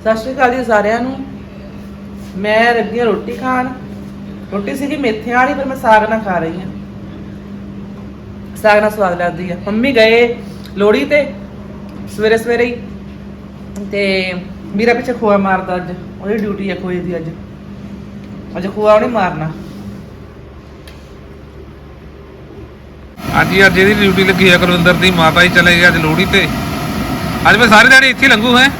ਸਤਿ ਸ਼੍ਰੀ ਅਕਾਲ ਜੀ ਸਾਰਿਆਂ ਨੂੰ। ਮੈਂ ਲੱਗੀ ਹਾਂ ਰੋਟੀ ਖਾਣ। ਰੋਟੀ ਸੀਗੀ ਮੇਥਿਆਂ ਵਾਲੀ, ਪਰ ਮੈਂ ਸਾਗ ਨਾਲ ਖਾ ਰਹੀ ਹਾਂ। ਸਾਗ ਨਾਲ ਸਵਾਦ ਲੱਗਦੀ ਆ। ਮੰਮੀ ਗਏ ਲੋੜੀ ਤੇ, ਸਵੇਰੇ ਸਵੇਰੇ ਹੀ। ਤੇ ਮੇਰਾ ਪਿੱਛੇ ਖੋਆ ਮਾਰਦਾ ਅੱਜ। ਉਹਦੀ ਡਿਊਟੀ ਆ ਖੋਏ ਦੀ ਅੱਜ। ਅੱਜ ਖੋਆ ਉਹਨੇ ਮਾਰਨਾ। ਹਾਂਜੀ, ਅੱਜ ਇਹਦੀ ਡਿਊਟੀ ਲੱਗੀ ਆ ਕੁਲਵਿੰਦਰ ਦੀ। ਮਾਤਾ ਜੀ ਚਲੇ ਗਏ ਅੱਜ ਲੋਹੜੀ ਤੇ। ਅੱਜ ਮੈਂ ਸਾਰੇ ਦਿਹਾੜੀ ਇੱਥੇ ਲੰਘੂ ਹੈ।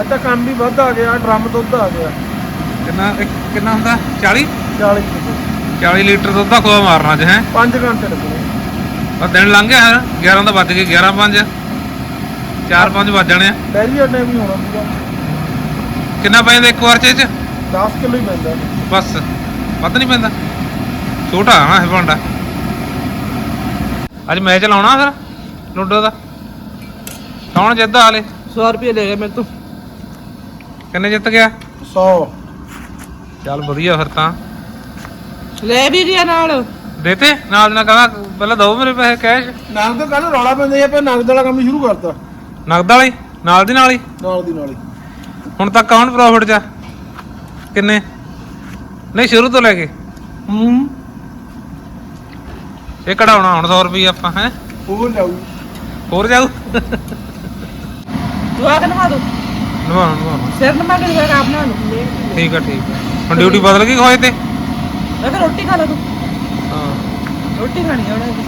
ਅੱਜ ਤਾਂ ਕੰਮ ਵੀ ਵੱਧ ਆ ਗਿਆ ਡਰਮ ਦੁੱਧ ਆ ਗਿਆ। ਕਿੰਨਾ ਇੱਕ ਕਿੰਨਾ ਹੁੰਦਾ? 40 40 ਕਿਲੋ 40 ਲੀਟਰ ਦੁੱਧ ਦਾ ਖੋਆ ਮਾਰਨਾ ਅੱਜ ਹੈ? 5 ਘੰਟੇ ਲੱਗਣੇ। ਬਸ ਦਿਨ ਲੰਘ ਗਿਆ ਹੈ? 11 ਤਾਂ ਵੱਜ ਗਏ 11 5 4 5 ਵੱਜ ਜਾਣੇ ਆ। ਡੈਰੀ ਅੱਡੇ ਵੀ ਹੋਣਾ ਪੂਰਾ ਕਿੰਨਾ ਪੈਂਦਾ ਇੱਕ ਵਾਰ ਚ ਇਹ ਚ? 10 ਕਿਲੋ ਹੀ ਪੈਂਦਾ। ਬਸ ਵੱਧ ਨਹੀਂ ਪੈਂਦਾ। ਛੋਟਾ ਆ ਇਹ ਭਾਂਡਾ। ਅੱਜ ਮੈਚ ਲਾਉਣਾ ਫਿਰ ਲੁੱਡੋ ਦਾ। ਕੌਣ ਜਿੱਤਦਾ ਹਾਲੇ? 100 ਰੁਪਏ ਲੈ ਗਏ ਮੇਰੇ ਤੋਂ। ਕਿੰਨੇ ਜਿੱਤ ਗਿਆ? 100 ਚੱਲ ਵਧੀਆ ਫਿਰ ਤਾਂ। ਲੈ ਵੀ ਗਿਆ ਨਾਲ। ਦੇਤੇ? ਨਾਲ ਦੀ ਨਾਲ ਕਹਦਾ ਪਹਿਲਾਂ ਦੋ ਮੇਰੇ ਪੈਸੇ ਕੈਸ਼ ਨਗਦ ਕੱਲ ਰੌਲਾ ਪੈਂਦਾ ਸੀ ਆਪਾਂ ਨਗਦ ਵਾਲਾ ਕੰਮ ਸ਼ੁਰੂ ਕਰਤਾ। ਨਗਦ ਵਾਲੀ ਨਾਲ ਦੀ ਨਾਲ ਹੀ? ਨਾਲ ਦੀ ਨਾਲ ਹੀ। ਹੁਣ ਤੱਕ ਕੌਣ ਪ੍ਰੋਫਿਟ ਚ ਆ? ਕਿੰਨੇ? ਨਹੀਂ ਸ਼ੁਰੂ ਤੋਂ ਲੈ ਕੇ। ਹੂੰ। ਇਹ ਕਢਾਉਣਾ ਹੁਣ 100 ਰੁਪਏ ਆਪਾਂ ਹੈ? ਉਹ ਜਾਊ। ਹੋਰ ਜਾਊ? ਤੂੰ ਆ ਕੇ ਦੋ। ਨਵਾਉਣ ਨਵਾਉਣ ਸਿਰ ਨਵਾ ਕੇ ਫਿਰ ਆਪ ਨਾਲ ਲੂ ਠੀਕ ਆ ਠੀਕ ਆ। ਹੁਣ ਡਿਊਟੀ ਬਦਲ ਗਈ ਖੋਏ ਤੇ? ਮੈਂ ਕਿਹਾ ਰੋਟੀ ਖਾ ਲੈ ਤੂੰ। ਹਾਂ। ਰੋਟੀ ਖਾਣੀ ਆ ਉਹਨੇ।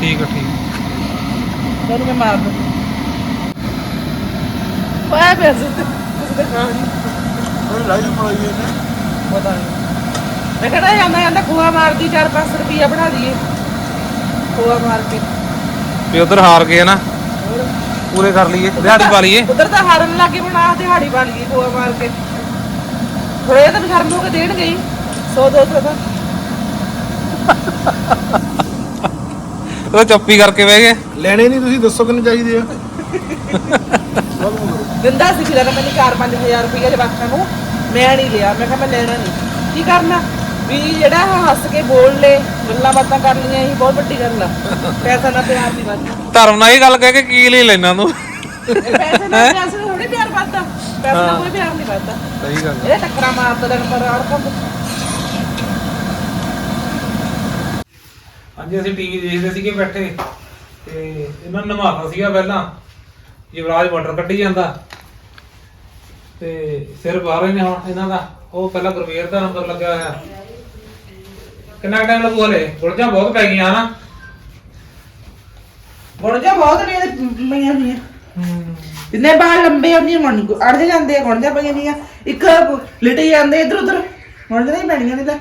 ਠੀਕ ਆ ਠੀਕ ਤੈਨੂੰ ਮੈਂ ਮਾਰ ਦੂੰ। ਪਾਇਆ ਪਿਆ ਸੀ। ਤੇ ਤੇ ਖਾਣੀ ਉਹ ਲਾਈਟ ਪੜਾਈ ਇਹਨੇ ਪਤਾ ਨਹੀਂ ਮੈਂ ਕਹਿੰਦਾ ਜਾਂਦਾ ਜਾਂਦਾ ਖੂਆ ਮਾਰਦੀ 4-5 ਰੁਪਈਆ ਬਣਾ ਦਈਏ। ਖੂਆ ਮਾਰ ਕੇ। ਵੀ ਉਧਰ ਹਾਰ ਗਏ ਨਾ। ਹੋਰ ਪੂਰੇ ਕਰ ਲਈਏ ਦਿਹਾੜੀ ਪਾ ਲਈਏ। ਉਧਰ ਤਾਂ ਹਾਰਨ ਲੱਗੇ ਬਣਾ ਦਿਹਾੜੀ ਪਾ ਲਈਏ ਖੂਆ ਮਾਰ ਕੇ। ਥੋੜੇ ਤਾਂ ਸ਼ਰਮ ਹੋ ਕੇ ਦੇਣਗੇ ਹੀ। 100 200 ਦਾ ਉਹ ਚੁੱਪੀ ਕਰਕੇ ਬਹਿ ਗਏ। ਲੈਣੇ ਨਹੀਂ ਤੁਸੀਂ ਦੱਸੋ ਕਿੰਨੇ ਚਾਹੀਦੇ ਆ। ਦਿੰਦਾ ਸੀ ਫਿਰ ਮੈਨੂੰ 4-5000 ਰੁਪਈਆ ਜਵਾਕਾਂ ਨੂੰ। ਮੈਂ ਨਹੀਂ ਲਿਆ ਮੈਂ ਕਿਹਾ ਮੈਂ ਲੈਣਾ ਨਹੀਂ। ਕੀ ਕਰਨਾ? ਵੀ ਜਿਹੜਾ ਹੱਸ ਕੇ ਬੋਲ ਲੇ ਗੱਲਾਂ ਬਾਤਾਂ ਕਰ ਲਈਆਂ ਇਹ ਬਹੁਤ ਵੱਡੀ ਗੱਲ ਆ। ਪੈਸਾ ਨਾਲ ਪਿਆਰ ਨਹੀਂ ਵੱਧਦਾ ਧਰਮ ਨਾਲ ਇਹ ਗੱਲ ਕਹਿ ਕੇ ਕੀ ਲਈ ਲੈਣਾ ਤੂੰ? ਪੈਸੇ ਨਾਲ ਪੈਸੇ ਨਾਲ ਥੋੜੀ ਪਿਆਰ ਵੱਧਦਾ ਪੈਸੇ ਨਾਲ ਕੋਈ ਪਿਆਰ ਨਹੀਂ ਵੱਧਦਾ ਸਹੀ ਗੱਲ ਇਹ ਟੱਕਰਾਂ ਮਾਰਦਾ ਦਿਨ ਪਰ ਅੜਕਮ ਹਾਂਜੀ ਅਸੀਂ ਟੀਵੀ ਦੇਖਦੇ ਸੀਗੇ ਬੈਠੇ ਤੇ ਇਹਨਾਂ ਨੂੰ ਨਮਾਤਾ ਸੀਗਾ ਪਹਿਲਾਂ ਯੁਵਰਾਜ ਮੋਟਰ ਕੱਢੀ ਜਾਂਦਾ। ਤੇ ਸਿਰ ਬਾਹਰ ਨੇ ਹੁਣ ਇਹਨਾਂ ਦਾ ਉਹ ਪਹਿਲਾਂ ਗੁਰਵੇਰ ਦਾ ਨੰਬਰ ਲੱਗਿਆ ਹੋਇਆ। ਕਿੰਨਾ ਟਾਈਮ ਲੱਗੂ ਹਲੇ? ਗੁਲਜਾਂ ਬਹੁਤ ਪੈ ਗਈਆਂ ਹਨਾ। ਗੁਣ ਜਾ ਬਹੁਤ ਨੇ ਇਹਦੇ ਪਈਆਂ ਹੋਈਆਂ ਜਿੰਨੇ ਬਾਲ ਲੰਬੇ ਹੁੰਦੀਆਂ ਮਣ ਅੜ ਜਾਂਦੇ ਆ ਗੁਣ ਜਾ ਪਈਆਂ ਨਹੀਂ ਇੱਕ ਲਿਟੇ ਜਾਂਦੇ ਇਧਰ ਉਧਰ ਗੁਣ ਨਹੀਂ ਪੈਣੀਆਂ ਨੇ ਲੈ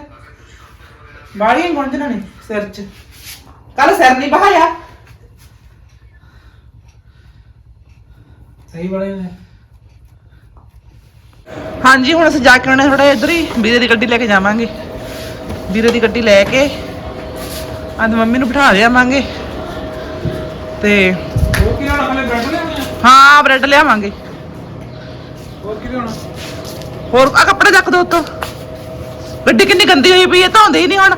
ਬਾੜੀਆਂ ਗੁਣ ਜਣਾ ਨੇ ਸਿਰ 'ਚ। ਕੱਲ ਸਿਰ ਨਹੀਂ ਬਹਾਇਆ। ਸਹੀ ਬੜੇ ਨੇ। ਹਾਂਜੀ ਹੁਣ ਅਸੀਂ ਜਾ ਕੇ ਆਉਣਾ ਥੋੜਾ ਇੱਧਰ ਹੀ ਵੀਰੇ ਦੀ ਗੱਡੀ ਲੈ ਕੇ ਜਾਵਾਂਗੇ। ਵੀਰੇ ਦੀ ਗੱਡੀ ਲੈ ਕੇ ਅੱਜ ਮੰਮੀ ਨੂੰ ਬਿਠਾ ਲਿਆਵਾਂਗੇ ਤੇ ਹੋਰ ਕੀ ਹਲੇ? ਹਾਂ ਬ੍ਰੈਡ ਲਿਆਵਾਂਗੇ ਹੋਰ ਕੀ ਹੋਣਾ ਹੋਰ ਆ ਕੱਪੜੇ ਚੱਕ ਦੋ ਉੱਤੋਂ। ਗੱਡੀ ਕਿੰਨੀ ਗੰਦੀ ਹੋਈ ਪਈ ਹੈ ਧੋਂਦੇ ਹੀ ਨਹੀਂ ਹੁਣ।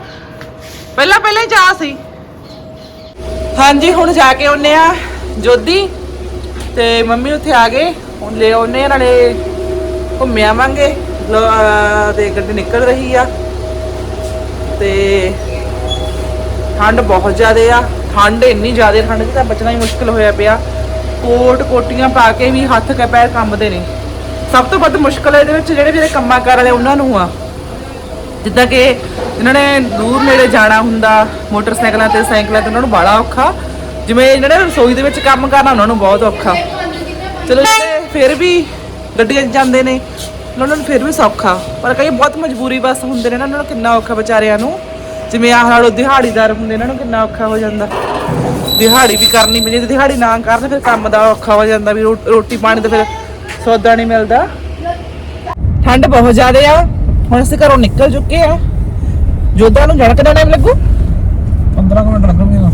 ਪਹਿਲਾਂ ਪਹਿਲਾਂ ਹੀ ਚਾਹ ਸੀ। ਹਾਂਜੀ ਹੁਣ ਜਾ ਕੇ ਆਉਨੇ ਆ ਜੋਦੀ ਤੇ ਮੰਮੀ ਉੱਥੇ ਆ ਗਏ। ਹੁਣ ਲੈ ਆਉਨੇ ਨਾਲੇ ਘੁੰਮ ਆਵਾਂਗੇ। ਲ- ਅਹ ਤੇ ਗੱਡੀ ਨਿਕਲ ਰਹੀ ਆ। ਤੇ ਠੰਡ ਬਹੁਤ ਜ਼ਿਆਦੇ ਆ। ਠੰਡ ਇੰਨੀ ਜ਼ਿਆਦੇ ਠੰਡ 'ਚ ਤਾਂ ਬਚਣਾ ਹੀ ਮੁਸ਼ਕਲ ਹੋਇਆ ਪਿਆ। ਕੋਟ ਕੋਟੀਆਂ ਪਾ ਕੇ ਵੀ ਹੱਥ ਕੇ ਪੈਰ ਕੰਬਦੇ ਨੇ। ਸਭ ਤੋਂ ਵੱਧ ਮੁਸ਼ਕਲ ਇਹਦੇ ਵਿੱਚ ਜਿਹੜੇ ਜਿਹੜੇ ਕੰਮਾਂ ਕਰ ਵਾਲੇ ਉਹਨਾਂ ਨੂੰ ਆ। ਜਿੱਦਾਂ ਕਿ ਇਹਨਾਂ ਨੇ ਦੂਰ ਨੇੜੇ ਜਾਣਾ ਹੁੰਦਾ, ਮੋਟਰਸਾਈਕਲਾਂ ਤੇ ਸਾਈਕਲਾਂ ਤੇ ਉਹਨਾਂ ਨੂੰ ਬੜਾ ਔਖਾ। ਜਿਵੇਂ ਇਹਨਾਂ ਰਸੋਈ ਦੇ ਵਿੱਚ ਕੰਮ ਕਰਨਾ ਉਹਨਾਂ ਨੂੰ ਬਹੁਤ ਔਖਾ। ਚਲੋ ਜਿਹੜੇ ਫਿਰ ਵੀ ਗੱਡੀਆਂ 'ਚ ਜਾਂਦੇ ਨੇ। ਉਹਨਾਂ ਨੂੰ ਫਿਰ ਵੀ ਸੌਖਾ। ਪਰ ਕਈ ਬਹੁਤ ਮਜਬੂਰੀ ਬਸ ਹੁੰਦੇ ਨੇ ਨਾ ਉਹਨਾਂ ਨੂੰ ਕਿੰਨਾ ਔਖਾ ਵਿਚਾਰਿਆਂ ਨੂੰ। ਜਿਵੇਂ ਆਹ ਨਾਲੋਂ ਦਿਹਾੜੀਦਾਰ ਹੁੰਦੇ ਨੇ ਨੂੰ ਕਿੰਨਾ ਔਖਾ ਹੋ ਜਾਂਦਾ। ਦਿਹਾੜੀ ਵੀ ਕਰਨੀ ਪੈਂਦੀ, ਜੇ ਦਿਹਾੜੀ ਨਾ ਕਰਨ ਫਿਰ ਕੰਮ ਦਾ ਔਖਾ ਹੋ ਜਾਂਦਾ ਵੀ ਰੋਟੀ ਪਾਣੀ ਦਾ ਫਿਰ ਸੌਦਾ ਨਹੀਂ ਮਿਲਦਾ। ਠੰਡ ਬਹੁਤ ਜ਼ਿਆਦਾ ਆ। ਹੁਣ ਅਸੀਂ ਘਰੋਂ ਨਿਕਲ ਚੁੱਕੇ ਆ। ਜੋਧਾ ਨੂੰ ਜਾਣ ਕਿੰਨਾ ਟਾਈਮ ਲੱਗੂ। 15 ਮਿੰਟ ਲੱਗਣਗੇ ਨਾ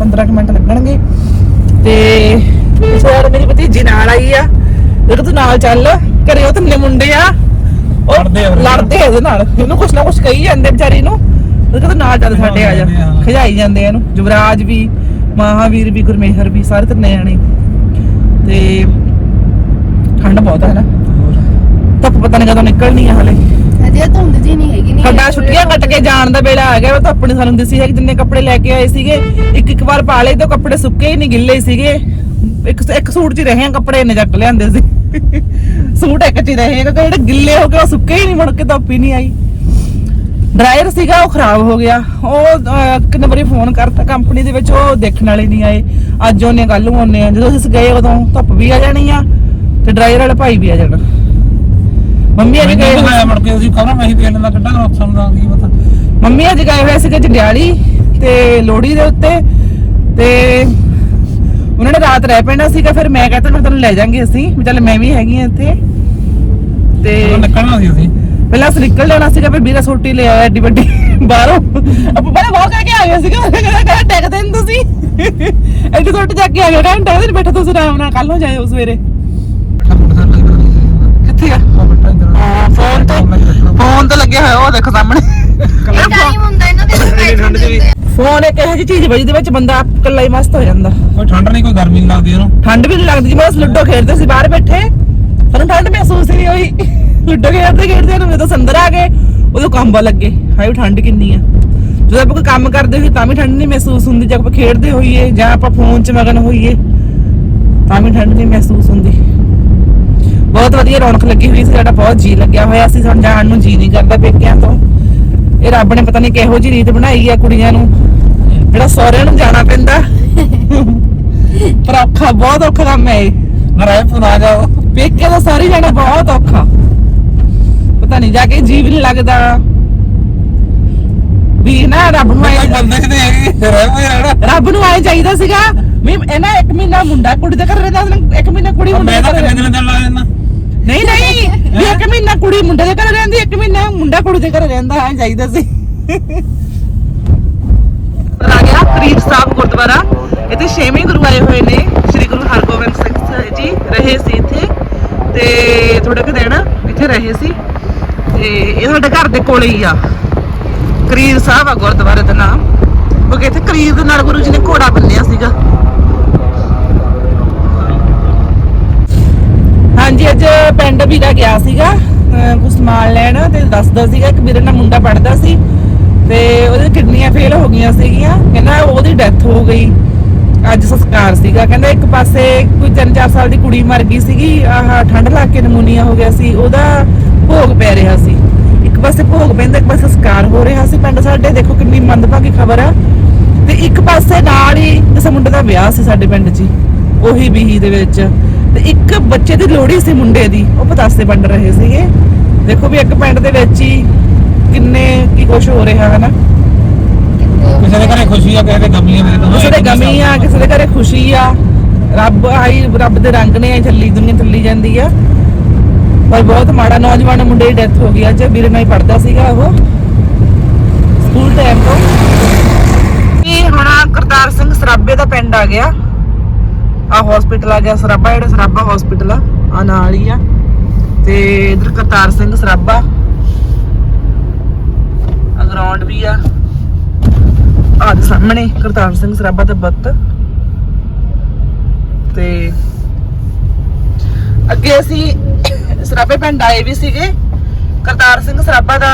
15 ਕੁ ਮਿੰਟ ਲੱਗਣਗੇ। ਤੇ ਇਸ ਵਾਰ ਮੇਰੀ ਭਤੀਜੀ ਨਾਲ ਆਈ ਆ ਜੇ ਤੂੰ ਨਾਲ ਚੱਲ ਘਰੇ ਉਹ ਤਿੰਨੇ ਮੁੰਡੇ ਆ। ਉਹ ਲੜਦੇ ਆ ਫਿਰ। ਲੜਦੇ ਆ ਉਹਦੇ ਨਾਲ। ਇਹਨੂੰ ਕੁਛ ਨਾ ਕੁਛ ਕਹੀ ਜਾਂਦੇ ਵਿਚਾਰੀ ਨੂੰ। ਉਹ ਕਹਿੰਦਾ ਨਾਲ ਚੱਲ ਸਾਡੇ ਆ ਜਾ। ਖਿਜਾਈ ਜਾਂਦੇ ਆ। ਇਹਨੂੰ। ਜੁਵਰਾਜ ਵੀ ਮਹਾਵੀਰ ਵੀ ਗੁਰਮੇਹਰ ਵੀ ਸਾਰੇ ਤਿੰਨੇ ਜਾਣੇ। ਤੇ ਠੰਡ ਬਹੁਤ ਹੈ ਨਾ? ਪਤਾ ਨਹੀਂ ਕਦੋਂ ਨਿਕਲਣੀ ਆ ਹਲੇ। ਅਜੇ ਧੁੰਦ ਜੀ ਨਹੀਂ ਹੈਗੀ ਨਹੀਂ ਸਾਡਾ ਛੁੱਟੀਆਂ ਕੱਟ ਕੇ ਜਾਣ ਦਾ ਵੇਲਾ ਆ ਗਿਆ। ਉਹ ਤਾਂ ਆਪਣੇ ਸਾਨੂੰ ਦਿਸੀ ਹੈ ਕਿ ਜਿੰਨੇ ਕੱਪੜੇ ਲੈ ਕੇ ਆਏ ਸੀਗੇ ਇੱਕ ਇੱਕ ਵਾਰ ਪਾ ਲਏ ਤੇ ਉਹ ਕੱਪੜੇ ਸੁੱਕੇ ਹੀ ਨਹੀਂ ਗਿੱਲੇ ਸੀਗੇ। ਇੱਕ ਇੱਕ ਸੂਟ 'ਚ ਹੀ ਰਹੇ ਆ ਕੱਪੜੇ ਇੰਨੇ ਜੱਟ ਲਿਆਂਦੇ ਸੀ। ਸੂਟ ਇੱਕ 'ਚ ਰਹੇ ਕਿਉਂਕਿ ਜਿਹੜੇ ਗਿੱਲੇ ਹੋ ਗਏ ਉਹ ਸੁੱਕੇ ਹੀ ਨਹੀਂ ਮੁੜ ਕੇ ਧੁੱਪ ਹੀ ਨਹੀਂ ਆਈ। ਡਰਾਇਰ ਸੀਗਾ ਉਹ ਖਰਾਬ ਹੋ ਗਿਆ। ਉਹ ਕਿੰਨੇ ਵਾਰੀ ਫੋਨ ਕਰਤਾ ਕੰਪਨੀ ਦੇ ਵਿੱਚ ਉਹ ਦੇਖਣ ਵਾਲੇ ਨਹੀਂ ਆਏ। ਅੱਜ ਉਹਨੇ ਕੱਲ ਨੂੰ ਆ ਜਦੋਂ ਅਸੀਂ ਗਏ ਉਦੋਂ ਧੁੱਪ ਵੀ ਆ ਜਾਣੀ ਆ ਤੇ ਡਰਾਇਰ ਵਾਲਾ ਭਾਈ ਵੀ ਆ ਜਾਣਾ। ਮੰਮੀ ਅੱਜ ਗਏ ਹੋਏ ਮੁੜ ਕੇ ਅਸੀਂ ਖਬਰਾਂ ਮੈਂ ਹੀ ਦੇ ਲੈਂਦਾ ਕਿੱਡਾ ਰੋਕਸਾਂ ਦਾ ਕੀ ਪਤਾ। ਮੰਮੀ ਅੱਜ ਗਏ ਹੋਏ ਸੀਗੇ ਜੰਡਿਆਲੀ ਤੇ ਲੋਹੜੀ ਦੇ ਉੱਤੇ ਤੇ ਉਹਨਾਂ ਨੇ ਰਾਤ ਰਹਿ ਪੈਣਾ ਸੀਗਾ ਫਿਰ ਮੈਂ ਕਹਿੰਦਾ ਮੈਂ ਤੁਹਾਨੂੰ ਲੈ ਜਾਾਂਗੇ ਅਸੀਂ। ਵੀ ਚੱਲ ਮੈਂ ਵੀ ਹੈਗੀ ਆ ਇੱਥੇ। ਤੇ ਨਿਕਲਣਾ ਸੀ ਅਸੀਂ। ਪਹਿਲਾਂ ਅਸੀਂ ਨਿਕਲ ਜਾਣਾ ਸੀਗਾ ਫਿਰ ਵੀਰਾ ਛੋਟੀ ਲੈ ਆਇਆ ਏਡੀ ਵੱਡੀ ਬਾਹਰੋਂ। ਆਪਾਂ ਪਹਿਲਾਂ ਵਾਕ ਕਰਕੇ ਆ ਗਏ ਸੀਗਾ ਕਹਿੰਦਾ ਕਹਿੰਦਾ ਟੈਕ ਦੇਣ ਤੁਸੀਂ। ਐਡੀ ਛੋਟੀ ਜਾ ਕੇ ਆ ਗਏ ਘੰਟਾ ਉਹਦੇ ਬੈਠਾ ਤੁਸੀਂ ਆਰਾਮ ਨਾਲ ਕੱਲ ਨੂੰ ਜਾਇਓ ਸਵੇਰੇ। ਕਿੱਥੇ ਆ? ਫੋਨ ਤੋਂ ਫੋਨ ਤੋਂ ਲੱਗਿਆ ਹੋਇਆ ਉਹ ਦੇਖੋ ਸਾਹਮਣੇ ਟਾਈਮ ਹੁੰਦਾ ਇਹਨਾਂ ਦੇ ਇੰਨੀ ਠੰਡ 'ਚ ਵੀ ਫੋਨ ਇੱਕ ਇਹੋ ਜਿਹੀ ਚੀਜ਼ ਬਈ ਜਿਹਦੇ ਵਿੱਚ ਬੰਦਾ ਇਕੱਲਾ ਹੀ ਮਸਤ ਹੋ ਜਾਂਦਾ। ਕੋਈ ਠੰਡ ਨਹੀਂ ਕੋਈ ਗਰਮੀ ਨਹੀਂ ਲੱਗਦੀ ਇਹਨੂੰ? ਠੰਡ ਵੀ ਨਹੀਂ ਲੱਗਦੀ ਜਿਵੇਂ ਅਸੀਂ ਲੁੱਡੋ ਖੇਡਦੇ ਸੀ ਬਾਹਰ ਬੈਠੇ। ਸਾਨੂੰ ਠੰਡ ਮਹਿਸੂਸ ਹੀ ਨਹੀਂ ਹੋਈ। ਲੁੱਡੋ ਖੇਡਦੇ ਖੇਡਦੇ ਨੂੰ ਜਦੋਂ ਅੰਦਰ ਆ ਗਏ ਉਦੋਂ ਕੰਬਾ ਲੱਗੇ। ਹਾਏ ਠੰਡ ਕਿੰਨੀ ਆ। ਜਦੋਂ ਆਪਾਂ ਕੋਈ ਕੰਮ ਕਰਦੇ ਹੋਈਏ ਤਾਂ ਵੀ ਠੰਡ ਨਹੀਂ ਮਹਿਸੂਸ ਹੁੰਦੀ ਜੇ ਆਪਾਂ ਖੇਡਦੇ ਹੋਈਏ ਜਾਂ ਆਪਾਂ ਫੋਨ 'ਚ ਮਗਨ ਹੋਈਏ ਤਾਂ ਵੀ ਠੰਡ ਨਹੀਂ ਮਹਿਸੂਸ ਹੁੰਦੀ। ਬਹੁਤ ਵਧੀਆ ਰੌਣਕ ਲੱਗੀ ਹੋਈ ਸੀ ਸਾਡਾ ਬਹੁਤ ਜੀ ਲੱਗਿਆ ਹੋਇਆ ਸੀ ਸਾਨੂੰ ਜਾਣ ਨੂੰ ਜੀ ਨਹੀਂ ਕਰਦਾ ਪੇਕਿਆਂ ਤੋਂ। ਇਹ ਰੱਬ ਨੇ ਪਤਾ ਨਹੀਂ ਕਿਹੋ ਜਿਹੀ ਰੀਤ ਬਣਾਈ ਆ ਕੁੜੀਆਂ ਨੂੰ। ਜਿਹੜਾ ਸਹੁਰਿਆਂ ਨੂੰ ਜਾਣਾ ਪੈਂਦਾ। ਪਰ ਔਖਾ ਬਹੁਤ ਔਖਾ ਕੰਮ ਹੈ ਰਹਿ ਪੁਨਾ ਜਾਓ। ਪੇਕੇ ਦਾ ਸਾਰੀ ਜਾਣਾ ਬਹੁਤ ਔਖਾ। ਪਤਾ ਨਹੀਂ ਜਾ ਕੇ ਜੀਵ ਨਹੀਂ ਲੱਗਦਾ। ਵੀ ਨਾ ਰੱਬ ਨੂੰ ਆਏ ਬੰਦੇ ਕਿਤੇ ਹੈਗੇ ਰੱਬ ਨੂੰ ਆਏ ਚਾਹੀਦਾ ਸੀਗਾ। ਵੀ ਇਹ ਨਾ ਇੱਕ ਮਹੀਨਾ ਮੁੰਡਾ ਕੁੜੀ ਦੇ ਘਰ ਰਹਿੰਦਾ ਇੱਕ ਮਹੀਨਾ ਕੁੜੀ ਮੁੰਡੇ ਮੈਂ ਦੇ ਤਾਂ ਘਰ ਜਾਂਦਾ ਨਹੀਂ ਨਹੀਂ, ਵੀ ਇੱਕ ਮਹੀਨਾ ਕੁੜੀ ਮੁੰਡੇ ਦੇ ਘਰ ਰਹਿੰਦੀ, ਇੱਕ ਮਹੀਨਾ ਮੁੰਡਾ ਕੁੜੀ ਦੇ ਘਰ ਰਹਿੰਦਾ, ਐ ਚਾਹੀਦਾ ਸੀ। ਆ ਗਿਆ ਫਰੀਦ ਸਾਹਿਬ ਗੁਰਦੁਆਰਾ, ਇੱਥੇ ਛੇਵੇਂ ਗੁਰੂ ਆਏ ਹੋਏ ਨੇ, ਸ੍ਰੀ ਗੁਰੂ ਹਰਗੋਬਿੰਦ ਸਿੰਘ ਜੀ ਰਹੇ ਸੀ ਇੱਥੇ, ਤੇ ਥੋੜੇ ਕੁ ਦਿਨ ਇੱਥੇ ਰਹੇ ਸੀ, ਤੇ ਇਹ ਸਾਡੇ ਘਰ ਦੇ ਕੋਲੇ ਹੀ ਆ। ਕਰੀਰ ਸਾਹਿਬ ਆ ਗੁਰਦੁਆਰੇ ਦਾ ਨਾਮ, ਕਿਉਂਕਿ ਇੱਥੇ ਕਰੀਰ ਦੇ ਨਾਲ ਗੁਰੂ ਜੀ ਨੇ ਘੋੜਾ ਬੰਨਿਆ ਸੀਗਾ ਹਾਂਜੀ ਅੱਜ ਪਿੰਡ ਵੀਰਾ ਗਿਆ ਸੀਗਾ, ਅਹ ਸਮਾਨ ਲੈਣ ਤੇ ਦੱਸਦਾ ਸੀਗਾ ਇੱਕ ਵੀਰੇ ਨਾਲ ਮੁੰਡਾ ਪੜਦਾ ਸੀ ਤੇ ਉਹਦੇ ਕਿਡਨੀਆਂ ਫੇਲ ਹੋ ਗਈਆਂ ਸੀਗੀਆਂ, ਕਹਿੰਦਾ ਉਹਦੀ ਡੈਥ ਹੋ ਗਈ। ਅੱਜ ਸੰਸਕਾਰ ਸੀਗਾ, ਕਹਿੰਦਾ ਇੱਕ ਪਾਸੇ ਕੋਈ 3-4 ਸਾਲ ਦੀ ਕੁੜੀ ਮਰ ਗਈ ਸੀਗੀ, ਆਹ ਠੰਡ ਲੱਗ ਕੇ ਨਮੂਨੀਆ ਹੋ ਗਿਆ ਸੀ, ਉਹਦਾ ਭੋਗ ਪੈ ਰਿਹਾ ਸੀ। ਇੱਕ ਪਾਸੇ ਭੋਗ ਪੈਂਦਾ, ਇੱਕ ਪਾਸੇ ਸੰਸਕਾਰ ਹੋ ਰਿਹਾ ਸੀ। ਪਿੰਡ ਸਾਡੇ ਦੇਖੋ ਕਿੰਨੀ ਮੰਦਭਾਗੀ ਖਬਰ ਆ। ਤੇ ਇੱਕ ਪਾਸੇ ਨਾਲ ਹੀ ਕਿਸੇ ਮੁੰਡੇ ਦਾ ਵਿਆਹ ਸੀ ਸਾਡੇ ਪਿੰਡ 'ਚ, ਉਹੀ ਬੀਹੀ ਦੇ ਵਿੱਚ। ਤੇ ਇੱਕ ਬੱਚੇ ਦੀ ਲੋਹੜੀ ਸੀ ਮੁੰਡੇ ਦੀ ਉਹ ਪਤਾਸੇ ਵੰਡ ਰਹੇ ਸੀਗੇ। ਦੇਖੋ ਵੀ ਇੱਕ ਪਿੰਡ ਦੇ ਵਿੱਚ ਹੀ ਕਿੰਨੇ ਕੀ ਕੁਝ ਹੋ ਰਿਹਾ ਹੈ ਨਾ ਕਿਸੇ ਦੇ ਘਰੇ ਖੁਸ਼ੀ ਆ ਕਿਸੇ ਦੇ ਗਮੀ ਆ ਕਿਸੇ ਦੇ ਗਮੀ ਆ ਕਿਸੇ ਦੇ ਘਰੇ ਖੁਸ਼ੀ ਆ। ਰੱਬ ਆਈ ਰੱਬ ਦੇ ਰੰਗ ਨੇ ਚੱਲੀ ਦੁਨੀਆ ਚੱਲੀ ਜਾਂਦੀ ਆ। ਪਰ ਬਹੁਤ ਮਾੜਾ ਨੌਜਵਾਨ ਮੁੰਡੇ ਦੀ ਡੈਥ ਹੋ ਗਈ ਅੱਜ ਵੀਰੇ ਨਾਲ ਹੀ ਪੜਦਾ ਸੀਗਾ ਉਹ। ਸਕੂਲ ਟਾਈਮ ਤੋਂ। ਇਹ ਹੁਣ ਕਰਤਾਰ ਸਿੰਘ ਸਰਾਬੇ ਦਾ ਪਿੰਡ ਆ ਗਿਆ। ਆ ਹਸਪੀਟਲ ਆ ਗਿਆ ਸਰਾਬਾ, ਜਿਹੜਾ ਸਰਾਬਾ ਹਸਪੀਟਲ ਆ ਆ ਨਾਲ ਹੀ ਆ। ਤੇ ਇਧਰ ਕਰਤਾਰ ਸਿੰਘ ਸਰਾਬਾ। ਆ ਗਰਾਊਂਡ ਵੀ ਆ। ਆ ਸਾਹਮਣੇ ਕਰਤਾਰ ਸਿੰਘ ਸਰਾਬਾ ਦਾ ਬੱਤ। ਤੇ ਅੱਗੇ ਅਸੀਂ ਸਰਾਬੇ ਪਿੰਡ ਆਏ ਵੀ ਸੀਗੇ। ਕਰਤਾਰ ਸਿੰਘ ਸਰਾਬਾ ਦਾ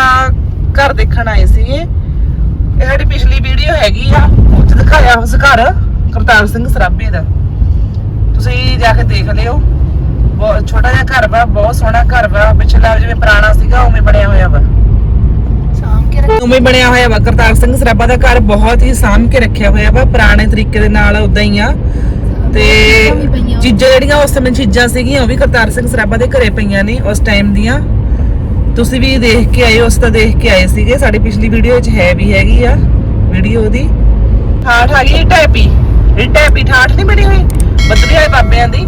ਘਰ ਦੇਖਣ ਆਏ ਸੀਗੇ। ਇਹ ਸਾਡੀ ਪਿਛਲੀ ਵੀਡੀਓ ਹੈਗੀ ਆ। ਉੱਥੇ ਦਿਖਾਇਆ ਉਸ ਘਰ ਕਰਤਾਰ ਸਿੰਘ ਸਰਾਬੇ ਦਾ। ਤੁਸੀਂ ਜਾ ਕੇ ਦੇਖ ਲਿਓ। ਬਹੁਤ ਛੋਟਾ ਜਿਹਾ ਘਰ ਵਾ ਬਹੁਤ ਸੋਹਣਾ ਘਰ ਵਾ। ਪਿਛਲਾ ਜਿਵੇਂ ਪੁਰਾਣਾ ਸੀਗਾ ਉਵੇਂ ਬਣਿਆ ਹੋਇਆ ਵਾ। ਸ਼ਾਮ ਕੇ ਉਵੇਂ ਬਣਿਆ ਹੋਇਆ ਵਾ। ਕਰਤਾਰ ਸਿੰਘ ਸਰਾਬਾ ਦਾ ਘਰ ਬਹੁਤ ਹੀ ਸਾਂਭ ਕੇ ਰੱਖਿਆ ਹੋਇਆ ਵਾ। ਪੁਰਾਣੇ ਤਰੀਕੇ ਦੇ ਨਾਲ ਉਦਾਂ ਹੀ ਆ। ਤੇ। ਚੀਜ਼ਾਂ ਜਿਹੜੀਆਂ ਉਸ ਸਮੇਂ ਚੀਜ਼ਾਂ ਸੀਗੀਆਂ ਉਹ ਵੀ ਕਰਤਾਰ ਸਿੰਘ ਸਰਾਬਾ ਦੇ ਘਰੇ ਪਈਆਂ ਨੇ ਉਸ ਟਾਈਮ ਦੀਆਂ। ਤੁਸੀਂ ਵੀ ਦੇਖ ਕੇ ਆਏ ਉਸ ਤਾਂ ਦੇਖ ਕੇ ਆਏ ਸੀਗੇ। ਸਾਡੀ ਪਿਛਲੀ ਵੀਡੀਓ 'ਚ ਹੈ ਵੀ ਹੈਗੀ ਆ ਵੀਡੀਓ ਉਹਦੀ। ਠਾਠ ਆ ਗਈ ਟੈਪੀ ਇਹ ਟੈਪੀ ਠਾਠ ਨਹੀਂ ਬਣੀ ਹੋਈ? ਬੱਦਲੀ ਵਾਲੇ ਬਾਬਿਆਂ ਦੀ।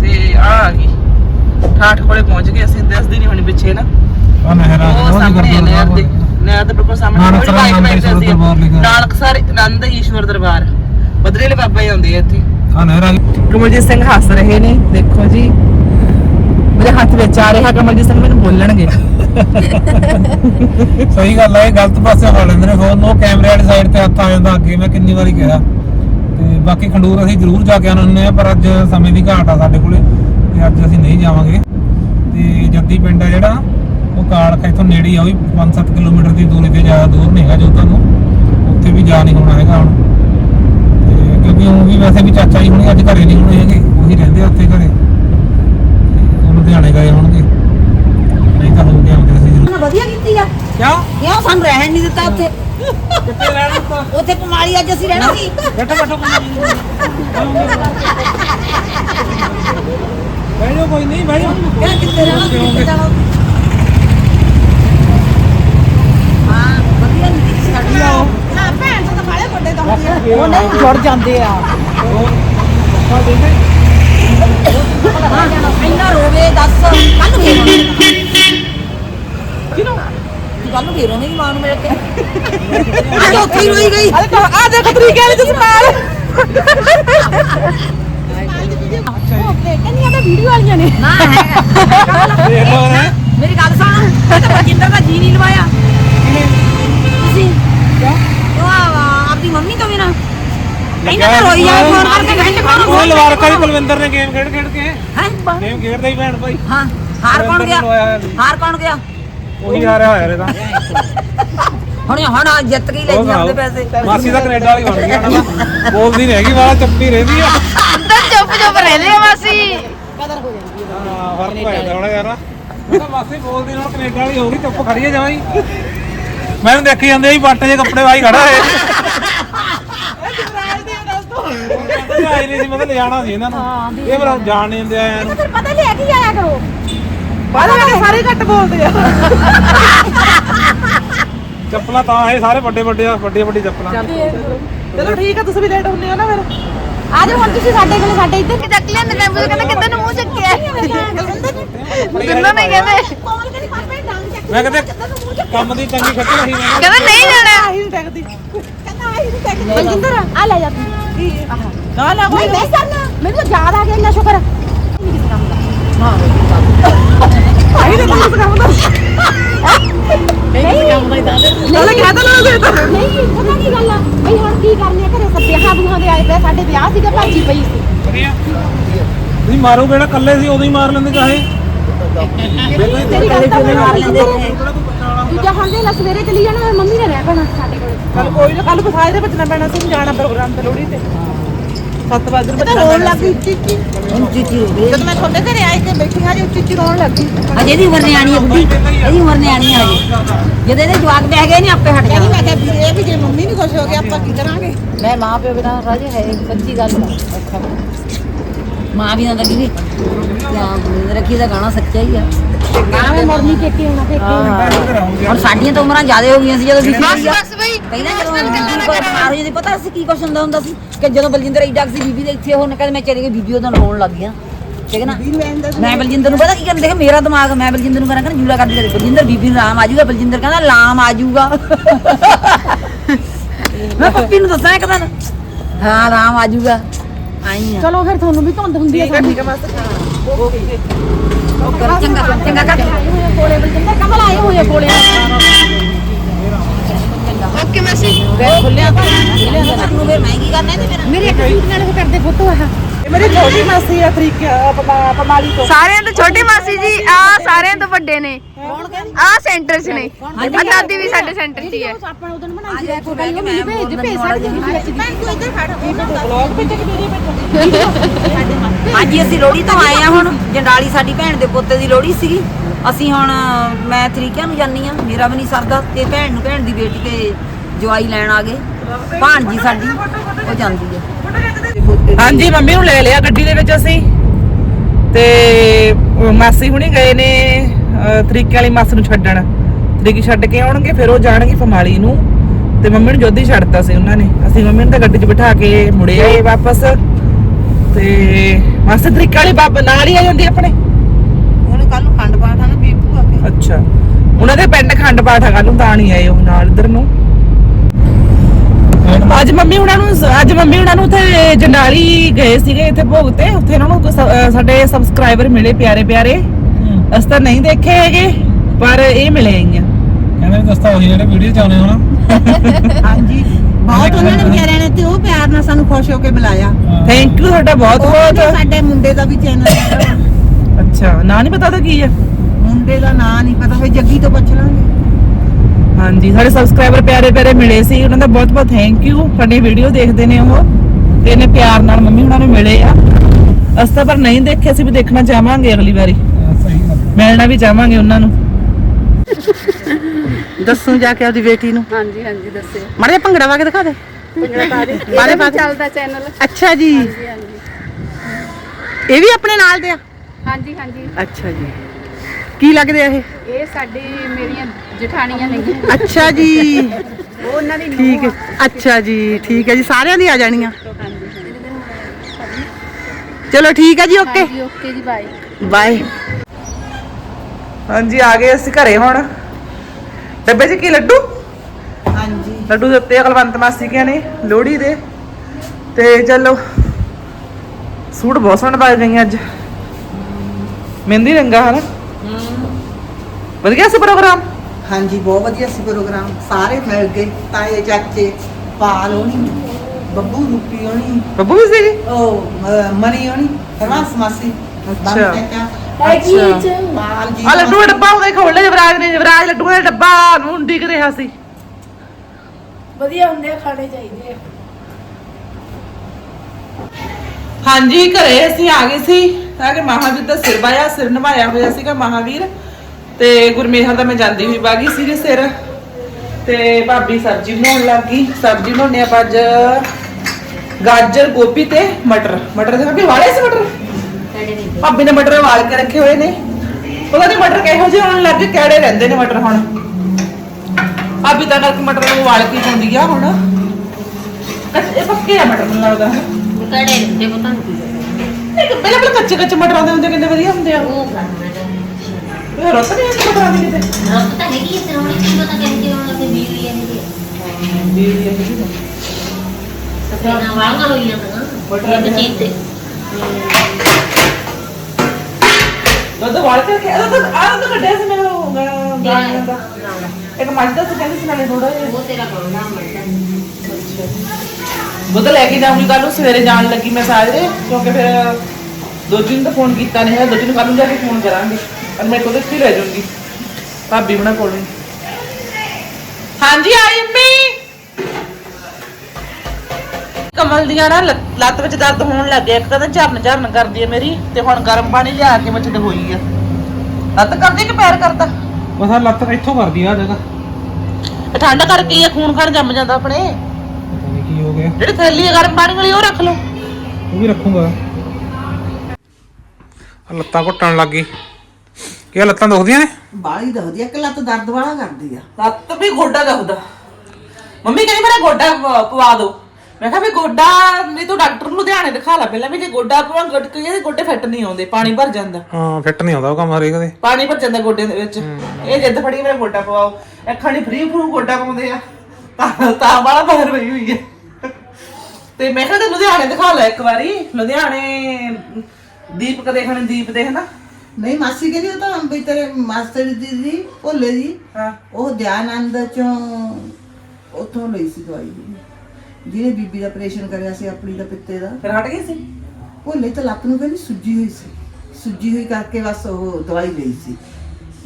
ਤੇ ਆ ਆ ਗਈ। ਠਾਠ ਕੋਲੇ ਪਹੁੰਚ ਗਏ ਅਸੀਂ ਦੱਸਦੀ ਨਹੀਂ ਹੋਣੀ ਪਿੱਛੇ ਨਾ। ਆ ਨਹਿਰਾ ਉਹ ਸਾਹਮਣੇ ਹੈ ਨਹਿਰ ਦੇ ਨਹਿਰ ਦੇ ਬਿਲਕੁਲ ਸਾਹਮਣੇ। ਨਾਨਕ ਥੋੜੀ ਬਾਈਕ ਸਰ ਬਾਈਕ ਆਨੰਦ ਚੱਲਦੀ ਈਸ਼ਵਰ ਦਰਬਾਰ ਲਿਖਿਆ। ਹੈ ਨਾਨਕਸਰ ਆਨੰਦ ਈਸ਼ਵਰ ਦਰਬਾਰ। ਬਦਲੇ ਵਾਲੇ ਬਾਬਾ ਹੀ ਆਉਂਦੇ ਆ ਇੱਥੇ। ਆ ਨਹਿਰਾ ਕਮਲਜੀਤ ਸਿੰਘ ਹੱਸ ਰਹੇ ਨੇ। ਦੇਖੋ ਜੀ। ਮੇਰੇ ਹੱਥ ਵਿੱਚ ਆ ਰਿਹਾ ਕਮਲਜੀਤ ਸਿੰਘ ਮੈਨੂੰ ਬੋਲਣਗੇ। ਸਹੀ ਗੱਲ ਹੈ ਇਹ ਗਲਤ ਪਾਸੇ ਫੜ ਲੈਂਦੇ ਨੇ ਫੋਨ ਨੂੰ ਕੈਮਰੇ ਵਾਲੀ ਸਾਈਡ ਤੇ ਹੱਥ ਆ ਜਾਂਦਾ ਅੱਗੇ। ਮੈਂ ਕਿੰਨੀ ਵਾਰੀ ਕਿਹਾ। ਬਾਕੀ ਖੰਡੂਰ ਅਸੀਂ ਜ਼ਰੂਰ ਜਾ ਕੇ ਆਉਣੇ ਹੁੰਦੇ ਆ ਪਰ ਅੱਜ ਸਮੇਂ ਦੀ ਘਾਟ ਆ ਸਾਡੇ ਕੋਲੇ ਤੇ ਅੱਜ ਅਸੀਂ ਨਹੀਂ ਜਾਵਾਂਗੇ। ਤੇ ਜੱਦੀ ਪਿੰਡ ਆ ਜਿਹੜਾ, ਉਹ ਕਾਲਖ ਇੱਥੋਂ ਨੇੜੇ ਆ, ਉਹ ਵੀ 5-7 ਕਿਲੋਮੀਟਰ ਦੀ ਦੂਰੀ ਤੇ ਜ਼ਿਆਦਾ ਦੂਰ ਨਹੀਂ ਹੈਗਾ ਜੋ ਤੁਹਾਨੂੰ ਉੱਥੇ ਵੀ ਜਾ ਨਹੀਂ ਹੋਣਾ ਹੈਗਾ ਹੁਣ। ਤੇ ਕਿਉਂਕਿ ਉਹ ਵੀ ਵੈਸੇ ਵੀ ਚਾਚਾ ਜੀ ਹੁਣੇ ਅੱਜ ਘਰੇ ਨਹੀਂ ਹੋਣੇ ਹੈਗੇ, ਉਹੀ ਰਹਿੰਦੇ ਉੱਥੇ ਘਰੇ। ਤੇ ਉਹ ਲੁਧਿਆਣੇ ਗਏ ਹੋਣਗੇ। ਜ਼ਰੂਰ ਵਧੀਆ ਕੀਤੀ ਆ। ਕਿਉਂ? ਕਿਉਂ? ਸਾਨੂੰ ਰਹਿਣ ਨਹੀਂ ਦਿੱਤਾ ਉੱਥੇ। ਕਿੱਥੇ ਰਹਿਣਾ ਤਾਂ ਉੱਥੇ ਕੁਮਾਰੀ ਅੱਜ ਅਸੀਂ ਰਹਿਣਾ ਸੀ। ਬੈਠੋ ਬੈਠੋ ਬੈਠੋ ਕੋਈ ਨਹੀਂ ਬੈਠੋ ਕਿਹੜਾ ਕਿੱਥੇ ਰਹਿਣਾ ਕਿੱਥੇ ਜਾਣਾ ਹਾਂ ਵਧੀਆ ਨਹੀਂ ਕੀਤੀ ਸਾਡੀ। ਆ ਨਾ ਭੈਣ ਤੋਂ ਤਾਂ ਬਾਲੇ ਵੱਡੇ ਤਾਂ ਹੁੰਦੇ ਆ। ਉਹ ਨਹੀਂ ਜੁੜ ਜਾਂਦੇ ਆ। ਹਾਂ? ਇੰਨਾ ਰੋਵੇ ਦੱਸ। ਕੱਲ ਨੂੰ ਫੇਰ ਕਿਨੂੰ ਕੱਲ ਨੂੰ ਫੇਰ ਉਹਨੇ ਮਾਂ ਨੂੰ ਮਿਲ ਕੇ। ਅੱਜ ਉੱਥੇ ਹੀ ਰੋਈ ਗਈ। ਆ ਦੇਖੋ ਤਰੀਕੇ ਵਿੱਚ ਸਮਾਲ ਕਹਿੰਦੀਆਂ ਤਾਂ ਵੀਡੀਓ ਵਾਲੀਆਂ ਨੇ ਨਾ ਨਾ ਮੇਰੀ ਗੱਲ ਸੁਣ। ਤਾਂ ਬਲਜਿੰਦਰ ਦਾ ਜੀ ਨਹੀਂ ਲਵਾਇਆ। ਤੁਸੀਂ ਕਿਉਂ? ਆਪਦੀ ਮੰਮੀ ਤੋਂ ਬਿਨਾ। ਇਹਨਾਂ ਤਾਂ ਰੋਈ ਜਾਏ ਫੋਨ ਕਰਕੇ ਕਹਿੰਦੇ ਉਹ ਲਵਾਰਕਾ ਦੀ ਕੁਲਵਿੰਦਰ ਨੇ ਗੇਮ ਖੇਡ ਖੇਡ ਕੇ। ਹੈ? ਗੇਮ ਖੇਡਦਾ ਹੀ ਭੈਣ ਭਾਈ। ਹਾਂ ਹਾਰ ਕੌਣ ਗਿਆ? ਹਾਰ ਕੌਣ ਗਿਆ? ਉਹੀ ਹਾਰਿਆ ਹੋਇਆ ਰੇ ਤਾਂ ਹੁਣ ਹੁਣ ਜਿੱਤ ਕੇ ਹੀ ਲੈ ਜੀ ਆਪਦੇ। ਪੈਸੇ। ਮਾਸੀ ਤਾਂ ਕੈਨੇਡਾ ਵਾਲੀ ਬਣ ਗਈ ਹੁਣ ਤਾਂ। ਬੋਲਦੀ ਨਹੀਂ ਹੈਗੀ ਵਾਲਾ ਚੱਪੀ ਰਹਿੰਦੀ ਆ। ਅੰਦਰ ਚੁੱਪ ਚੁੱਪ ਰਹਿੰਦੇ ਆ ਮਾਸੀ। ਹਾਂ ਫ਼ਰਕ ਪੈ ਜਾਂਦਾ ਥੋੜਾ ਯਾਰ ਮੈਂ ਕਿਹਾ ਮਾਸੀ ਬੋਲਦੀ ਹੁਣ ਕੈਨੇਡਾ ਵਾਲੀ ਹੋ ਗਈ ਚੁੱਪ ਖੜੀ ਹੈ। ਜਮਾਈ ਮੈਨੂੰ ਦੇਖੀ ਜਾਂਦੇ ਸੀ ਬੱਟ ਜੇ ਕੱਪੜੇ ਵਾਈ ਖੜਾ ਹੈ। ਆਈ ਨਹੀਂ ਸੀ ਮੈਂ ਤਾਂ ਸੀ ਇਹਨਾਂ ਨੂੰ। ਇਹ ਬਰਾ ਜਾਣ ਨਹੀਂ ਦਿੰਦੇ ਆਇਆ ਨੂੰ ਫਿਰ ਪਤਾ ਲੈ ਕੇ ਆਇਆ ਕਰੋ? ਬਾਅਦ ਵਿੱਚ ਸਾਰੇ ਘੱਟ ਬੋਲਦੇ ਆ। ਚੱਪਲਾਂ ਤਾਂ ਇਹ ਸਾਰੇ ਵੱਡੇ ਵੱਡੇ ਆ ਵੱਡੀਆਂ ਵੱਡੀ ਚੱਪਲਾਂ। ਚਲੋ ਠੀਕ ਆ ਤੁਸੀਂ ਵੀ ਲੇਟ ਹੁੰਦੇ ਹੋ ਨਾ ਫਿਰ। ਆ ਜਾਓ ਹੁਣ ਤੁਸੀਂ ਸਾਡੇ ਕੋਲ ਸਾਡੇ ਇੱਧਰ ਕਿ ਚੱਕ ਲੈਂਦੇ ਟੈਂਪੂ ਕਹਿੰਦਾ ਕਿੱਦਾਂ ਨੂੰ ਮੂੰਹ ਚੱਕਿਆ ਦੋਨੋਂ ਨੇ ਕਹਿੰਦੇ। ਕੋਲ ਕਰੀ ਪਾਪੇ ਡਾਂਗ ਚੱਕ ਮੈਂ ਕਹਿੰਦੇ ਕੰਮ ਦੀ ਚੰਗੀ ਖੱਟ ਰਹੀ ਮੈਂ ਕਹਿੰਦਾ ਨਹੀਂ ਜਾਣਾ। ਆਹੀ ਨਹੀਂ ਟੈਕਦੀ ਕਹਿੰਦਾ ਆਈ ਨਹੀਂ ਚੱਕ ਬਲਜਿੰਦਰ ਆ? ਲੈ ਜਾ। ਤੂੰ ਨਾ ਨਾ ਨਹੀਂ ਨਹੀਂ। ਕਰਨਾ ਮੈਨੂੰ ਤਾਂ ਯਾਦ ਆ ਗਿਆ ਇੰਨਾ ਸ਼ੁਕਰ। ਆਹੀ ਨਹੀਂ ਕੁਝ ਕੰਮ ਦਾ ਨਹੀਂ ਕੰਮ ਦਾ ਨਾਲੇ ਕਹਿ ਤਾ ਨਾ ਦੇ ਤਾ ਨਹੀਂ ਪਤਾ ਕੀ ਗੱਲ ਆ ਬਈ ਹੁਣ ਕੀ ਕਰਨੇ ਆ ਘਰੇ ਸਭ ਵਿਆਹ ਬੁਹਾਂ ਦੇ ਆਏ ਪਏ ਸਾਡੇ ਵਿਆਹ ਸੀਗਾ ਭਾਜੀ ਪਈ ਸੀ ਵਧੀਆ ਤੁਸੀਂ ਮਾਰੋ ਕਿਹੜਾ ਕੱਲੇ ਸੀ ਉਦੋਂ ਹੀ ਮਾਰ ਲੈਂਦੇ ਚਾਹੇ। ਤੇਰੀ ਗੱਲ ਤਾਂ ਮਾਰ ਲੈਂਦੇ ਦੂਜਾ ਖਾਂਦੇ ਲਾ ਸਵੇਰੇ ਚਲੀ ਜਾਣਾ ਮੰਮੀ ਨੇ ਰਹਿ ਪੈਣਾ ਸਾਡੇ ਕੋਲ। ਕੱਲ ਕੋਈ ਨਾ ਕੱਲ ਬਸਾਏ ਦੇ ਬਚਣਾ ਪੈਣਾ ਸੀ ਜਾਣਾ ਪ੍ਰੋਗਰਾਮ ਤੇ ਲੋੜੀ ਤੇ। 7 ਵਜੇ ਤਾਂ ਰੋਣ ਲੱਗ ਗਈ ਉੱਚੀ ਉੱਚੀ। ਉੱਚੀ ਉੱਚੀ ਹੋ। ਗਈ ਜਦੋਂ ਮੈਂ ਤੁਹਾਡੇ ਘਰੇ ਆਈ ਤੇ ਬੈਠੀ ਹਾਂ ਜੀ ਉੱਚੀ ਉੱਚੀ ਰੋਣ ਲੱਗ ਗਈ। ਅਜੇ ਦੀ ਉਮਰ ਨਿਆਣੀ ਹੈ ਬੁੱਢੀ ਇਹਦੀ ਉਮਰ ਨਿਆਣੀ ਹੈ ਅਜੇ। ਜਦੋਂ ਇਹਦੇ ਜਵਾਕ ਬਹਿ ਗਏ ਨਹੀਂ ਆਪੇ ਹਟ ਜਾਣਾ। ਮੈਂ ਕਿਹਾ ਵੀਰੇ ਵੀ ਜੇ ਮੰਮੀ ਨਹੀਂ ਖੁਸ਼ ਹੋ ਗਈ ਆਪਾਂ ਕੀ ਕਰਾਂਗੇ? ਮੈਂ ਮਾਂ ਪਿਓ ਬਿਨਾਂ ਰਾਜੇ ਹੈ ਸੱਚੀ ਗੱਲ ਮਾਂ ਵੀ ਨਾ ਲੱਗੀ ਵੀ ਰੱਖੀ ਦਾ ਗਾਣਾ ਸੱਚਾ ਹੀ ਆ। ਆਵੇਂ ਮਰਨੀ ਟੇਕੇ ਹੋਣਾ ਟੇਕੇ ਹੁਣ ਸਾਡੀਆਂ ਤਾਂ ਉਮਰਾਂ ਜ਼ਿਆਦਾ ਹੋ ਗਈਆਂ ਸੀ ਜਦੋਂ ਬੀਬੀ ਬਸ ਬਸ ਬਈ ਪਹਿਲਾਂ ਜਦੋਂ ਬਿਮਾਰ ਹੋ ਜਾਂਦੀ ਪਤਾ ਸੀ ਕੀ ਕੁਛ ਹੁੰਦਾ ਹੁੰਦਾ ਸੀ ਕਿ ਜਦੋਂ ਬਲਜਿੰਦਰ ਐਡਾ ਸੀ ਬੀਬੀ ਦੇ ਇੱਥੇ ਹੁਣ ਕਹਿੰਦੇ ਮੈਂ ਚਲੀ ਗਈ ਬੀਬੀ ਉਹਦਾ ਰੋਣ ਲੱਗ ਗਿਆ ਠੀਕ ਹੈ ਨਾ? ਮੈਂ ਬਲਜਿੰਦਰ ਨੂੰ ਪਤਾ ਕੀ ਕਰਨ ਦੇਖ ਮੇਰਾ ਦਿਮਾਗ ਮੈਂ ਬਲਜਿੰਦਰ ਨੂੰ ਕਹਿੰਦਾ ਜੂੜਾ ਕਰਦੀ ਕਰੇ ਬਲਜਿੰਦਰ ਬੀਬੀ ਨੂੰ ਰਾਮ ਆ ਜਾਊਗਾ ਬਲਜਿੰਦਰ ਕਹਿੰਦਾ ਲਾਮ ਆ ਜਾਊਗਾ ਮੈਂ ਪੱਪੀ ਨੂੰ ਦੱਸਾਂ ਇੱਕ ਦਿਨ। ਹਾਂ ਰਾਮ ਆ ਜਾਊਗਾ ਆਈ ਚਲੋ ਫਿਰ ਤੁਹਾਨੂੰ ਵੀ ਧੁੰਦ ਹੁੰਦੀ ਹੈ ਠੀਕ ਹੈ ਬਸ ਕਰ ਚੰਗਾ ਚੰਗਾ ਕਰ। ਕੋਲੇ ਬਲਜਿੰਦਰ ਕਮਲ ਆਏ ਹੋਏ ਆ ਕੋਲੇ ਓਕੇ ਮੈਸੀ। ਖੁੱਲਿਆ ਤਾਂ ਨੂੰ ਫਿਰ ਮੈਂ ਕੀ ਕਰਨਾ ਤੇ ਫਿਰ ਮੇਰੇ ਇੱਕ ਨਾਲ ਕਰਦੇ ਫੋਟੋ ਆ। ਇਹ ਮੇਰੀ ਛੋਟੀ ਮਾਸੀ ਆ ਤਰੀਕੇ ਪਮਾਲੀ ਤੋਂ। ਸਾਰਿਆਂ ਤੋਂ ਛੋਟੀ ਮਾਸੀ ਜੀ ਆ ਸਾਰਿਆਂ ਤੋਂ ਵੱਡੇ ਨੇ। ਆ ਸੈਂਟਰ 'ਚ ਨੇ। ਆ ਦਾਦੀ ਵੀ ਸਾਡੇ ਸੈਂਟਰ 'ਚ ਹੀ ਹੈ। ਆਪਾਂ ਉਦੋਂ ਬਣਾਈ ਸੀ ਫੋਟੋ ਇਹ ਮੈਨੂੰ ਭੇਜ ਭੇਜ ਸਕਦੇ ਹੋ ਤੁਸੀਂ ਮੈਂ ਤੂੰ ਇੱਧਰ ਖੜ। ਬਲੌਗ ਵਿੱਚ ਕਿ ਵੀਡੀਓ ਵਿੱਚ ਅੱਜ ਅਸੀਂ ਲੋਹੜੀ ਤੋਂ ਆਏ ਆ ਹੁਣ। ਜੰਡਾਲੀ ਸਾਡੀ ਭੈਣ ਦੇ ਪੋਤੇ ਦੀ ਲੋਹੜੀ ਸੀਗੀ। ਅਸੀਂ ਹੁਣ ਮੈਂ ਤਰੀਕਿਆਂ ਨੂੰ ਜਾਨੀ ਆ ਮੇਰਾ ਵੀ ਨਹੀਂ ਸਰਦਾ। ਤੇ ਭੈਣ ਨੂੰ ਭੈਣ ਦੀ ਬੇਟੀ ਤੇ ਜਵਾਈ ਲੈਣ ਆ ਗਏ। ਭਾਣਜੀ ਸਾਡੀ ਉਹ ਜਾਂਦੀ ਹੈ। ਹਾਂਜੀ ਮੰਮੀ ਨੂੰ ਲੈ ਲਿਆ ਗੱਡੀ ਦੇ ਵਿੱਚ ਅਸੀਂ। ਤੇ ਮਾਸੀ ਹੁਣੀ ਗਏ ਨੇ ਤਰੀਕੇ ਵਾਲੀ ਮਾਸੀ ਨੂੰ ਛੱਡਣ। ਤਰੀਕੀ ਛੱਡ ਕੇ ਆਉਣਗੇ ਫਿਰ ਉਹ ਜਾਣਗੇ ਫਮਾਲੀ ਨੂੰ। ਤੇ ਮੰਮੀ ਨੂੰ ਜੋਦੀ ਛੱਡਤਾ ਸੀ ਉਹਨਾਂ ਨੇ। ਅਸੀਂ ਮੰਮੀ ਨੂੰ ਤਾਂ ਗੱਡੀ 'ਚ ਬਿਠਾ ਕੇ ਮੁੜੇ ਆਏ ਵਾਪਸ। ਤੇ ਮਾਸੀ ਤਰੀਕੇ ਵਾਲੀ ਬਾਬ ਨਾਲ ਹੀ ਆ ਜਾਂਦੀ ਆਪਣੇ। ਹੁਣ ਕੱਲ ਨੂੰ ਖੰਡ ਪਾਠ ਆ ਨਾ ਬੀਬੂ ਆ ਕੇ। ਅੱਛਾ। ਉਹਨਾਂ ਦੇ ਪਿੰਡ ਖੰਡ ਪਾਠ ਆ ਕੱਲ ਨੂੰ ਤਾਂ ਨਹੀਂ ਆਏ ਉਹ ਨਾਲ ਇਧਰ ਨੂੰ। ਅੱਜ ਮੰਮੀ ਉਹਨਾਂ ਨੂੰ ਅੱਜ ਮੰਮੀ ਉਹਨਾਂ ਨੂੰ ਉੱਥੇ ਜੰਡਾਲੀ ਗਏ ਸੀਗੇ ਇੱਥੇ ਭੋਗ ਤੇ। ਉੱਥੇ ਉਹਨਾਂ ਨੂੰ ਅਹ, ਸਾਡੇ ਸਬਸਕ੍ਰਾਈਬਰ ਮਿਲੇ ਪਿਆਰੇ ਪਿਆਰੇ। ਅਸੀਂ ਤਾਂ ਨਹੀਂ ਦੇਖੇ ਹੈਗੇ ਪਰ ਇਹ ਮਿਲੇ ਆਈਆਂ। ਕਹਿੰਦੇ ਵੀ ਦੱਸਤਾ ਉਹੀ ਜਿਹੜੇ ਵੀਡੀਓ ਚ ਆਉਣੇ ਹੁਣ ਹਾਂਜੀ। ਬਹੁਤ ਉਹਨਾਂ ਨੇ ਵਿਚਾਰਿਆਂ ਨੇ ਤੇ ਉਹ ਪਿਆਰ ਨਾਲ ਸਾਨੂੰ ਖੁਸ਼ ਹੋ ਕੇ ਬੁਲਾਇਆ। ਥੈਂਕ ਯੂ ਤੁਹਾਡਾ ਬਹੁਤ ਬਹੁਤ। ਸਾਡੇ ਮੁੰਡੇ ਦਾ ਵੀ ਚੈਨਲ ਹੈ। ਅੱਛਾ ਨਾਂ ਨਹੀਂ ਪਤਾ ਤਾਂ ਕੀ ਆ? ਮੁੰਡੇ ਦਾ ਨਾਂ ਨਹੀਂ ਪਤਾ ਫਿਰ ਜੱਗੀ ਤੋਂ ਪੁੱਛ ਲਾਂਗੇ। ਹਾਂਜੀ ਸਾਡੇ ਸਬਸਕ੍ਰਾਈਬਰ ਪਿਆਰੇ ਪਿਆਰੇ ਮਿਲੇ ਸੀ ਉਹਨਾਂ ਦਾ ਬਹੁਤ ਬਹੁਤ ਥੈਂਕ ਯੂ ਸਾਡੀ ਵੀਡੀਓ ਦੇਖਦੇ ਨੇ ਉਹ ਤੇ ਇਹਨੇ ਪਿਆਰ ਨਾਲ ਮੰਮੀ ਉਹਨਾਂ ਨੂੰ ਮਿਲੇ ਆ। ਅਸੀਂ ਤਾਂ ਪਰ ਨਹੀਂ ਦੇਖੇ ਸੀ ਵੀ ਦੇਖਣਾ ਚਾਹਾਂਗੇ ਅਗਲੀ ਵਾਰੀ। ਮਿਲਣਾ ਵੀ ਚਾਹਾਂਗੇ ਉਹਨਾਂ ਨੂੰ। ਦੱਸੂ ਜਾ ਕੇ ਆਪਦੀ ਬੇਟੀ ਨੂੰ। ਹਾਂਜੀ ਹਾਂਜੀ ਦੱਸਿਓ। ਮੜੇ ਭੰਗੜਾ ਵਾ ਕੇ ਦਿਖਾ ਦੇ। ਭੰਗੜਾ ਪਾ ਦੇ। ਬਾਰੇ ਪਾ ਦੇ। ਚੱਲਦਾ ਚੈਨਲ ਅੱਛਾ ਜੀ। ਹਾਂਜੀ ਹਾਂਜੀ। ਇਹ ਵੀ ਆਪਣੇ ਨਾਲ ਦੇ ਆ? ਹਾਂਜੀ ਹਾਂਜੀ। ਅੱਛਾ ਜੀ। ਕੀ ਲੱਗਦੇ ਆ ਇਹ? ਇਹ ਸਾਡੀ ਮੇਰੀਆਂ ਜਠਾਣੀਆਂ ਨੇ। ਅੱਛਾ ਜੀ। ਉਹ ਉਹਨਾਂ ਦੀ ਠੀਕ ਹੈ। ਅੱਛਾ ਜੀ ਠੀਕ ਹੈ ਜੀ। ਸਾਰਿਆਂ ਦੀ ਆ ਜਾਣੀਆਂ। ਚਲੋ ਠੀਕ ਹੈ ਜੀ ਓਕੇ। ਓਕੇ ਜੀ ਬਾਏ। ਬਾਏ। ਹਾਂਜੀ ਆ ਗਏ ਅਸੀਂ ਘਰੇ ਹੁਣ। ਡੱਬੇ 'ਚ ਕੀ ਲੱਡੂ? ਹਾਂਜੀ। ਲੱਡੂ ਦਿੱਤੇ ਕੁਲਵੰਤ ਮਾਸੀ ਕਿਆਂ ਨੇ ਲੋਹੜੀ ਦੇ। ਤੇ ਚਲੋ ਸੂਟ ਬਹੁਤ ਸੋਹਣੇ ਪਾ ਗਈਆਂ ਅੱਜ। ਮਹਿੰਦੀ ਰੰਗਾ ਹਨਾ? ਵਧੀਆ ਸੀ ਪ੍ਰੋਗਰਾਮ? ਹਾਂਜੀ ਬਹੁਤ ਵਧੀਆ ਸੀ ਪ੍ਰੋਗਰਾਮ। ਸਾਰੇ ਮਿਲ ਗਏ ਤਾਏ ਚਾਚੇ ਪਾਲ ਹੋਣੀ ਬੱਬੂ ਰੂਪੀ ਹੋਣੀ। ਬੱਬੂ ਵੀ ਸੀ ਉਹ ਮ- ਮਨੀ ਹੋਣੀ ਹਰਵਾਸ ਮਾਸੀ ਅੱਛਾ। ਬੰਦ ਚਾਚਾ ਅੱਛਾ। ਪਾਲ ਜੀ ਆ ਲੱਡੂ ਦਾ ਡੱਬਾ ਉਹਦੇ ਖੋਲ ਜਵਰਾਜ ਨੇ ਜਵਰਾਜ ਲੱਡੂਆਂ ਦਾ ਡੱਬਾ ਨੂੰ ਡਿੱਗ ਰਿਹਾ ਸੀ। ਵਧੀਆ ਹੁੰਦੇ ਆ ਖਾਣੇ ਚਾਹੀਦੇ ਆ। ਹਾਂਜੀ ਘਰੇ ਅਸੀਂ ਆ ਗਏ ਸੀ। ਤਾਂ ਕਿ ਮਹਾਵੀਰ ਦਾ ਸਿਰ ਵਾਇਆ ਸਿਰ ਨਵਾਇਆ ਹੋਇਆ ਸੀਗਾ ਮਹਾਵੀਰ। ਤੇ ਗੁਰਮੇਹਰ ਦਾ ਮੈਂ ਜਾਂਦੀ ਹੋਈ ਬਾਗੀ ਸੀਗੇ ਸਿਰ। ਤੇ ਭਾਬੀ ਸਬਜ਼ੀ ਬਣਾਉਣ ਲੱਗੀ ਸਬਜ਼ੀ ਬਣਾਉਣੇ ਆਪਾਂ ਅੱਜ ਗਾਜਰ ਗੋਭੀ ਤੇ ਮਟਰ। ਮਟਰ ਦੇ ਭਾਬੀ ਵਾਲੇ ਸੀ ਮਟਰ? ਭਾਬੀ ਨੇ ਮਟਰ ਵਾਲ ਕੇ ਰੱਖੇ ਹੋਏ ਨੇ। ਪਤਾ ਨਹੀਂ ਮਟਰ ਕਿਹੋ ਜਿਹੇ ਹੋਣ ਲੱਗ ਗਏ? ਕਿਹੜੇ ਰਹਿੰਦੇ ਨੇ ਮਟਰ ਹੁਣ? ਭਾਬੀ ਤਾਂ ਕਰਕੇ ਮਟਰ ਨੂੰ ਵਾਲ ਕੇ ਪਾਉਂਦੀ ਆ ਹੁਣ। ਕੱਚੇ ਪੱਕੇ ਆ ਮਟਰ ਮੈਨੂੰ ਲੱਗਦਾ ਹੈ? ਕੜੇ ਦੇ ਪਤਾ ਨਹੀਂ। ਇੱਕ ਪਹਿਲਾਂ ਪਹਿਲਾਂ ਕੱਚੇ ਕੱਚੇ ਮਟਰ ਆਉਂਦੇ ਹੁੰਦੇ ਕਿੰਨੇ ਵਧੀਆ ਹੁੰਦੇ ਆ। ਉਹ ਕਰਨਾ ਇਹ ਰੋਟ ਨਹੀਂ ਹੁੰਦੀ ਮਟਰਾਂ ਦੀ ਕਿਤੇ ਰੋਕ ਤਾਂ ਹੈਗੀ ਹੈ ਸਰੋਣੀ ਕੀ ਪਤਾ ਕਹਿੰਦੇ ਹੋਣ ਲੱਗੇ ਬੀਵੀ ਹੈ ਜੀ ਸਫੇਨਾ ਵਾਂਗਾ ਹੋਈ ਜਾਂਦਾ ਇੱਕ ਚੀਜ਼ ਤੇ ਦੁੱਧ ਵਾਲ ਕੇ ਰੱਖਿਆ ਦੁੱਧ ਆਹ ਦੁੱਧ ਕੱਢਿਆ ਸੀ ਮੈਨੂੰ ਗਾ- ਗਾਂ ਦਾ ਇੱਕ ਮੱਝ ਦਾ ਸੀ ਕਹਿੰਦੀ ਸੀ ਨਾਲੇ ਥੋੜਾ ਜਿਹਾ ਉਹ ਤੇਰਾ ਕੋਣਾ ਮਰਦਾ ਦੁੱਧ ਲੈ ਕੇ ਜਾਊਂਗੀ ਕੱਲ ਨੂੰ ਸਵੇਰੇ ਜਾਣ ਲੱਗੀ ਮੈਂ ਸਾਜਰੇ ਕਿਉਂਕਿ ਫਿਰ ਦੋਜੀ ਨੂੰ ਤਾਂ ਫੋਨ ਕੀਤਾ ਨਹੀਂ ਹੈ ਦੋਜੀ ਨੂੰ ਕੱਲ ਨੂੰ ਜਾ ਕੇ ਫੋਨ ਕਰਾਂਗੇ ਪਰ ਮੈਂ ਕੋਲ ਇੱਥੇ ਰਹਿ ਜਾਊਂਗੀ। ਭਾਬੀ ਬਣਾ ਕੋਲ ਹੀ। ਹਾਂਜੀ ਆਈ ਅੰਮੀ ਕਮਲ ਦੀਆਂ ਨਾ ਲੱਤ- ਵਿੱਚ ਦਰਦ ਹੋਣ ਲੱਗ ਗਿਆ। ਇੱਕ ਕਹਿੰਦਾ ਝਰਨ ਝਰਨ ਕਰਦੀ ਹੈ ਮੇਰੀ ਤੇ ਹੁਣ ਗਰਮ ਪਾਣੀ ਲਿਆ ਕੇ ਵਿੱਚ ਹੋਈ ਆ। ਲੱਤ ਕਰਦੀ ਕਿ ਪੈਰ ਕਰਦਾ? ਆ ਲੱਤ ਇੱਥੋਂ ਕਰਦੀ ਆ ਇਹ ਠੰਡ ਕਰਕੇ ਆ ਖੂਨ ਖਾਨ ਜੰਮ ਜਾਂਦਾ ਆਪਣੇ। ਨਹੀਂ ਕੀ ਹੋ ਗਿਆ। ਜਿਹੜੀ ਥੈਲੀ ਹੈ ਗਰਮ ਪਾਣੀ ਵਾਲੀ ਉਹ ਰੱਖ ਲਓ। ਉਹ ਵੀ ਰੱਖੂੰਗਾ। ਲੱਤਾਂ ਘੁੱਟਣ ਲੱਗ ਗਈ। ਕੀ ਆ ਲੱਤਾਂ ਦੁਖਦੀਆਂ ਨੇ? ਬਾਲੀ ਦਾ ਵਧੀਆ ਕਿ ਲੱਤ ਦਰਦ ਵਾਲਾ ਕਰਦੀ ਆ। ਲੱਤ ਵੀ ਗੋਡਾ ਦੁਖਦਾ। ਮੰਮੀ ਕਹਿੰਦੀ ਮੇਰਾ ਗੋਡਾ ਪ- ਪਵਾ ਦਿਓ ਮੈਂ ਕਿਹਾ ਵੀ ਗੋਡਾ ਨਹੀਂ ਤੂੰ ਡਾਕਟਰ ਨੂੰ ਲੁਧਿਆਣੇ ਦਿਖਾ ਲੈ ਪਹਿਲਾਂ ਵੀ ਜੇ ਗੋਡਾ ਪਵਾ ਗੁੱਟ ਕੇ ਗੋਡੇ ਫਿੱਟ ਨਹੀਂ ਆਉਂਦੇ ਪਾਣੀ ਭਰ ਜਾਂਦਾ। ਹਾਂ ਫਿੱਟ ਨਹੀਂ ਆਉਂਦਾ ਉਹ ਕੰਮ ਹਰੇਕ ਦੇ। ਪਾਣੀ ਭਰ ਜਾਂਦਾ ਗੋਡੇ ਦੇ ਵਿੱਚ। ਇਹ ਜਿੱਦ ਫੜੀ ਮੇਰਾ ਗੋਡਾ ਪਵਾਓ। ਅੱਖਾਂ ਨਹੀਂ ਫਰੀ ਫਰੂ ਗੋਡਾ ਪਾਉਂਦੇ ਆ। ਤਾਂ ਤਾਂ ਬਾਲਾ ਬਾਹਰ ਪਈ ਹੋਈ ਹੈ ਤੇ ਮੈਂ ਕਿਹਾ ਤੇ ਲੁਧਿਆਣੇ ਦਿਖਾ ਲੈ ਇੱਕ ਵਾਰੀ। ਲੁਧਿਆਣੇ ਦੀਪਕ ਦੇ ਖਣੇ ਦੀਪ ਦੇ ਹਨਾ। ਨਹੀਂ ਮਾਸੀ ਕਹਿੰਦੀ ਉਹ ਤਾਂ ਵੀ ਤੇਰੇ ਮਾਸਟਰ ਦੀ ਦੀ ਭੋਲੇ ਦੀ ਹਾਂ। ਉਹ ਧਿਆਨੰਦ ਚੋਂ ਉਥੋਂ ਲਈ ਸੀ ਦਵਾਈ। ਜਿਹਨੇ ਬੀਬੀ ਦਾ ਆਪਰੇਸ਼ਨ ਕਰਿਆ ਸੀ ਆਪਣੀ ਦਾ ਪਿੱਤੇ ਦਾ। ਫਿਰ ਹਟ ਗਈ ਸੀ? ਭੋਲੇ ਤਾਂ ਲੱਤ ਨੂੰ ਕਹਿੰਦੀ ਸੁੱਜੀ ਹੋਈ ਸੀ। ਸੁੱਜੀ ਹੋਈ ਕਰਕੇ ਬਸ ਉਹ ਦਵਾਈ ਲਈ ਸੀ।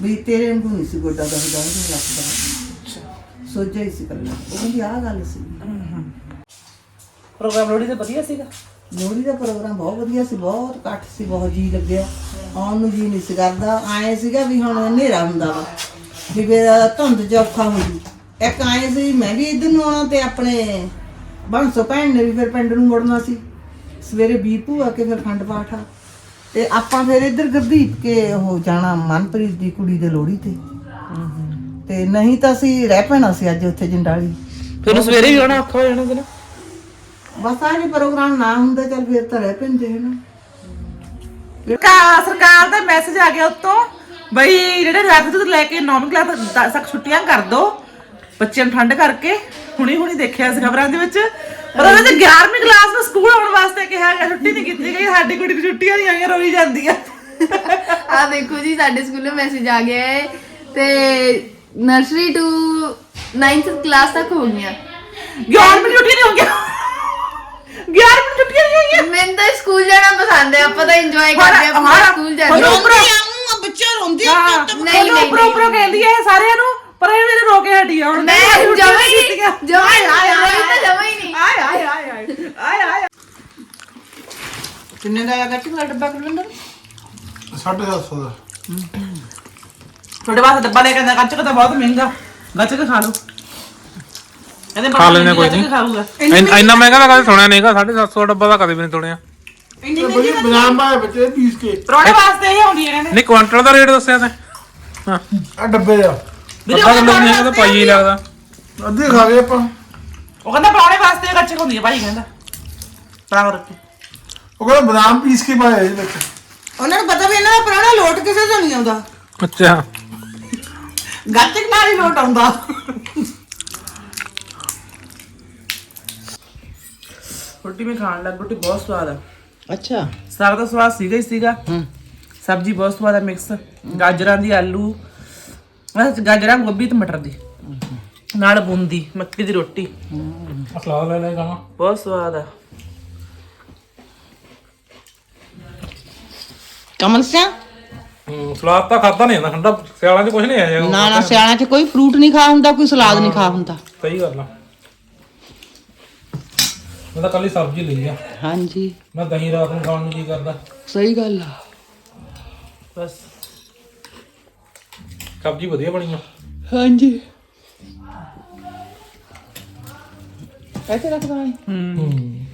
ਵੀ ਤੇਰੇ ਵਾਂਗੂ ਨਹੀਂ ਸੀ ਗੋਡਾ ਦਾ ਹੁੰਦਾ ਉਹਨੂੰ ਲੱਤ ਦਾ ਸੋਜਾ ਹੀ ਸੀ ਕੱਲਾ। ਉਹ ਕਹਿੰਦੀ ਆਹ ਗੱਲ ਸੀ। ਪ੍ਰੋਗਰਾਮ ਲੋੜੀ ਤੇ ਵਧੀਆ ਸੀਗਾ? ਲੋਹੜੀ ਦਾ ਪ੍ਰੋਗਰਾਮ ਬਹੁਤ ਵਧੀਆ ਸੀ ਬਹੁਤ ਇਕੱਠ ਸੀ ਬਹੁਤ ਜੀ ਲੱਗਿਆ। ਆਉਣ ਨੂੰ ਜੀ ਨਹੀਂ ਸੀ ਕਰਦਾ। ਆਏ ਸੀਗਾ ਵੀ ਹੁਣ ਹਨੇਰਾ ਹੁੰਦਾ ਵਾ ਵੀ ਫਿਰ ਧੁੰਦ ਚ ਔਖਾ ਹੁੰਦੀ। ਇੱਕ ਆਏ ਸੀ ਮੈਂ ਵੀ ਇੱਧਰ ਨੂੰ ਆਉਣਾ ਤੇ ਆਪਣੇ ਬੰਸੋ ਭੈਣ ਨੇ ਵੀ ਫਿਰ ਪਿੰਡ ਨੂੰ ਮੁੜਨਾ ਸੀ। ਸਵੇਰੇ ਬੀਪੂ ਆ ਕੇ ਫਿਰ ਖੰਡ ਪਾਠ। ਤੇ ਆਪਾਂ ਫਿਰ ਇੱਧਰ ਗੁਰਦੀਪ ਕੇ ਉਹ ਜਾਣਾ ਮਨਪ੍ਰੀਤ ਦੀ ਕੁੜੀ ਦੇ ਲੋਹੜੀ ਤੇ। ਤੇ ਨਹੀਂ ਤਾਂ ਅਸੀਂ ਰਹਿ ਪੈਣਾ ਸੀ ਅੱਜ ਉੱਥੇ ਜੰਡਾਲੀ। ਫਿਰ ਸਵੇਰੇ ਵੀ ਆਉਣਾ ਔਖਾ ਹੋ ਜਾਣਾ ਨਾ? ਬਸ ਆਹ ਜੇ ਪ੍ਰੋਗਰਾਮ ਨਾ ਹੁੰਦਾ ਚੱਲ ਫਿਰ ਤਾਂ ਰਹਿ ਪੈਂਦੇ ਹਨ। ਸਰਕਾਰ ਸਰਕਾਰ ਦਾ ਮੈਸੇਜ ਆ ਗਿਆ ਉੱਤੋਂ ਬਈ ਜਿਹੜੇ ਰੱਖ ਤੋਂ ਲੈ ਕੇ 9ਵੀਂ ਕਲਾਸ ਤੱਕ ਛੁੱਟੀਆਂ ਕਰ ਦੋ। ਬੱਚਿਆਂ ਨੂੰ ਠੰਡ ਕਰਕੇ ਹੁਣੀ ਹੁਣੀ ਦੇਖਿਆ ਸੀ ਖਬਰਾਂ ਦੇ ਵਿੱਚ। ਪਰ ਉਹਦੇ ਤੇ 11ਵੀਂ ਕਲਾਸ ਨੂੰ ਸਕੂਲ ਆਉਣ ਵਾਸਤੇ ਕਿਹਾ ਗਿਆ ਛੁੱਟੀ ਨਹੀਂ ਕੀਤੀ ਗਈ ਸਾਡੀ ਕੁੜੀ ਨੂੰ ਛੁੱਟੀਆਂ ਨਹੀਂ ਆਈਆਂ ਰੋਈ ਜਾਂਦੀ ਆ। ਆ ਦੇਖੋ ਜੀ ਸਾਡੇ ਸਕੂਲੋਂ ਮੈਸੇਜ ਆ ਗਿਆ ਹੈ ਤੇ ਨਰਸਰੀ ਟੂ 9th ਕਲਾਸ ਤੱਕ ਹੋ ਗਈਆਂ। 11ਵੀਂ ਛੁੱਟੀ ਨਹੀਂ ਹੋ ਗਿਆ 11ਵੀਂ ਛੁੱਟੀ ਛੁੱਟੀਆਂ ਨਹੀਂ ਹੋਈਆਂ। ਮੈਨੂੰ ਤਾਂ ਸਕੂਲ ਜਾਣਾ ਪਸੰਦ ਹੈ ਆਪਾਂ ਤਾਂ ਇੰਜੋਏ ਕਰਦੇ ਆ ਪੂਰਾ ਸਕੂਲ ਜਾਂਦੇ ਹੁਣ ਆ। ਉੱਪਰੋਂ ਬੱਚਾ ਰੋਂਦੀ ਹਾਂ। ਨਹੀਂ, ਨਹੀਂ ਨਹੀਂ, ਉੱਪਰੋਂ ਉੱਪਰੋਂ ਕਹਿੰਦੀ ਹੈ ਸਾਰਿਆਂ ਨੂੰ ਪਰ ਇਹ ਮੇਰੇ ਰੋ ਕੇ ਹਟੀ ਆ ਹੁਣ ਮੈਂ ਕਹਿੰਦੀ ਜਮਾ ਛੁੱਟੀਆਂ ਹੀ ਕੀਤੀਆਂ। ਨਹੀਂ ਜਮਾ ਹੀ ਆਏ, ਆਏ, ਨਹੀਂ ਤਾਂ ਜਮਾ ਹੀ ਨਹੀਂ। ਆਏ ਆਏ ਆਏ ਆਏ ਆਏ ਆਏ ਕਿੰਨੇ ਦਾ ਦਾ ਡੱਬਾ ਕੁਲੰਦਰ 750 ਦਾ। ਤੁਹਾਡੇ ਵਾਸਤੇ ਡੱਬਾ ਲੈ ਕੇ ਆਂਦਾ ਗੱਚਕ ਤਾਂ ਬਹੁਤ ਮਹਿੰਗਾ। ਗੱਚਕ ਖਾ ਲਓ। ਕਹਿੰਦੇ ਖਾ ਲੈਂਦੇ ਕੋਈ ਨਹੀਂ। ਖਾਊਗਾ। ਇੰਨ- ਇੰਨਾ ਮਹਿੰਗਾ ਤਾਂ ਕਦੇ ਸੁਣਿਆ ਨਹੀਂਗਾ 750 ਦਾ ਡੱਬਾ ਤਾਂ ਕਦੇ ਵੀ ਨਹੀਂ ਸੁਣਿਆ ਤੇ ਬੜੀ ਬਦਾਮ ਪਾਏ ਬੱਚੇ ਪੀਸ ਕੇ। ਪਰੌਣੇ ਵਾਸਤੇ ਇਹ ਆਉਂਦੀ ਹੈ ਕਹਿੰਦੇ ਨਹੀਂ ਕੁਆਂਟਲ ਦਾ ਰੇਟ ਦੱਸਿਆ ਤੇ। ਹਾਂ। ਆ ਡੱਬੇ ਆ। ਵੀਰੇ ਅੱਧਾ ਉਹ ਕਿਲੋ ਨਹੀਂ ਤਾਂ ਪਾਈ ਹੀ ਲੱਗਦਾ। ਅੱਧੇ ਖਾ ਗਏ ਆਪਾਂ। ਉਹ ਕਹਿੰਦਾ ਪਰੌਣੇ ਵਾਸਤੇ ਗੱਚਕ ਹੁੰਦੀ ਹੈ ਭਾਈ ਕਹਿੰਦਾ। ਤਾਂ ਕਰਕੇ ਉਹ ਕਹਿੰਦਾ ਬਦਾਮ ਪੀਸ ਕੇ ਪਾਏ ਇਹਦੇ ਵਿੱਚ। ਉਹਨਾਂ ਨੂੰ ਪਤਾ ਵੀ ਇਹਨਾਂ ਦਾ ਪੁਰਾਣਾ ਲੋਟ ਕਿਸੇ ਤੋਂ ਨਹੀਂ ਆਉਂਦਾ। ਅੱਛਾ। ਗੱਚਕ ਨਾਲ ਹੀ ਲੋਟ ਆਉਂਦਾ। ਰੋਟੀ ਮੈਂ ਖਾਣ ਲੱਗ ਰੋਟੀ ਬਹੁਤ ਸਵਾਦ ਆ। ਅੱਛਾ। ਸਾਗ ਦਾ ਸਵਾਦ ਸੀਗਾ ਹੀ ਸੀਗਾ। ਸਬਜ਼ੀ ਬਹੁਤ ਸਵਾਦ ਆ ਮਿਕਸ ਗਾਜਰਾਂ ਦੀ ਆਲੂ ਬਸ ਗਾਜਰਾਂ ਗੋਭੀ ਤੇ ਮਟਰ ਦੀ। ਨਾਲ ਬੂੰਦੀ ਮੱਕੀ ਦੀ ਰੋਟੀ। ਸਲਾਦ ਲੈ ਲੈ ਜਾਵਾਂ ਬਹੁਤ ਸਵਾਦ ਆ। ਕਮਲ ਸਿਆ? ਹੂੰ ਸਲਾਦ ਤਾਂ ਖਾਦਾ ਨਹੀਂ ਜਾਂਦਾ ਠੰਡਾ ਸਿਆਲਾਂ 'ਚ ਕੁਝ ਨਹੀਂ ਆਇਆ। ਨਾ ਨਾ ਸਿਆਣਾ ਚ ਕੋਈ ਫਰੂਟ ਨਹੀਂ ਖਾ ਹੁੰਦਾ ਕੋਈ ਸਲਾਦ ਨਹੀਂ ਖਾ ਹੁੰਦਾ। ਸਹੀ ਗੱਲ ਆ। ਮੈਂ ਤਾਂ ਕੱਲੀ ਸਬਜ਼ੀ ਲਈ ਆ। ਹਾਂਜੀ। ਮੈਂ ਦਹੀਂ ਰਾਤ ਨੂੰ ਖਾਣ ਨੂੰ ਕੀ ਕਰਦਾ। ਸਹੀ ਗੱਲ ਆ। ਬਸ। ਸਬਜ਼ੀ ਵਧੀਆ ਬਣੀ ਆ। ਹਾਂਜੀ। ਇੱਥੇ ਰੱਖਦਾ ਹੈ ਹੂੰ।